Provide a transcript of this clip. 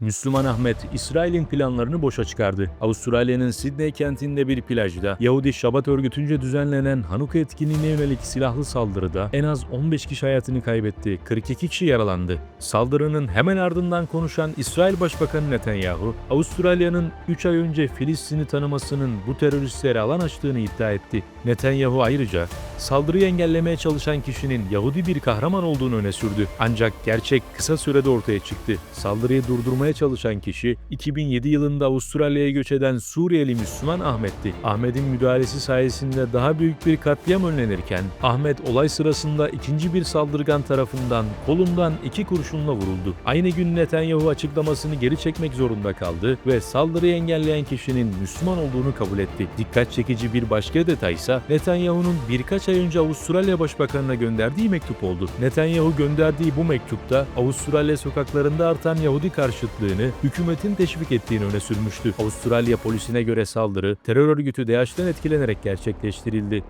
Müslüman Ahmet, İsrail'in planlarını boşa çıkardı. Avustralya'nın Sydney kentinde bir plajda Yahudi Şabat örgütünce düzenlenen Hanuka etkinliğine yönelik silahlı saldırıda en az 15 kişi hayatını kaybetti, 42 kişi yaralandı. Saldırının hemen ardından konuşan İsrail Başbakanı Netanyahu, Avustralya'nın 3 ay önce Filistin'i tanımasının bu teröristlere alan açtığını iddia etti. Netanyahu ayrıca saldırıyı engellemeye çalışan kişinin Yahudi bir kahraman olduğunu öne sürdü. Ancak gerçek kısa sürede ortaya çıktı. Saldırıyı durdurmaya çalışan kişi 2007 yılında Avustralya'ya göç eden Suriyeli Müslüman Ahmet'ti. Ahmet'in müdahalesi sayesinde daha büyük bir katliam önlenirken Ahmet olay sırasında ikinci bir saldırgan tarafından kolundan iki kurşunla vuruldu. Aynı gün Netanyahu açıklamasını geri çekmek zorunda kaldı ve saldırıyı engelleyen kişinin Müslüman olduğunu kabul etti. Dikkat çekici bir başka detay ise Netanyahu'nun birkaç ay önce Avustralya Başbakanı'na gönderdiği mektup oldu. Netanyahu gönderdiği bu mektupta Avustralya sokaklarında artan Yahudi karşıtlığını hükümetin teşvik ettiğini öne sürmüştü. Avustralya polisine göre saldırı terör örgütü DAEŞ'ten etkilenerek gerçekleştirildi.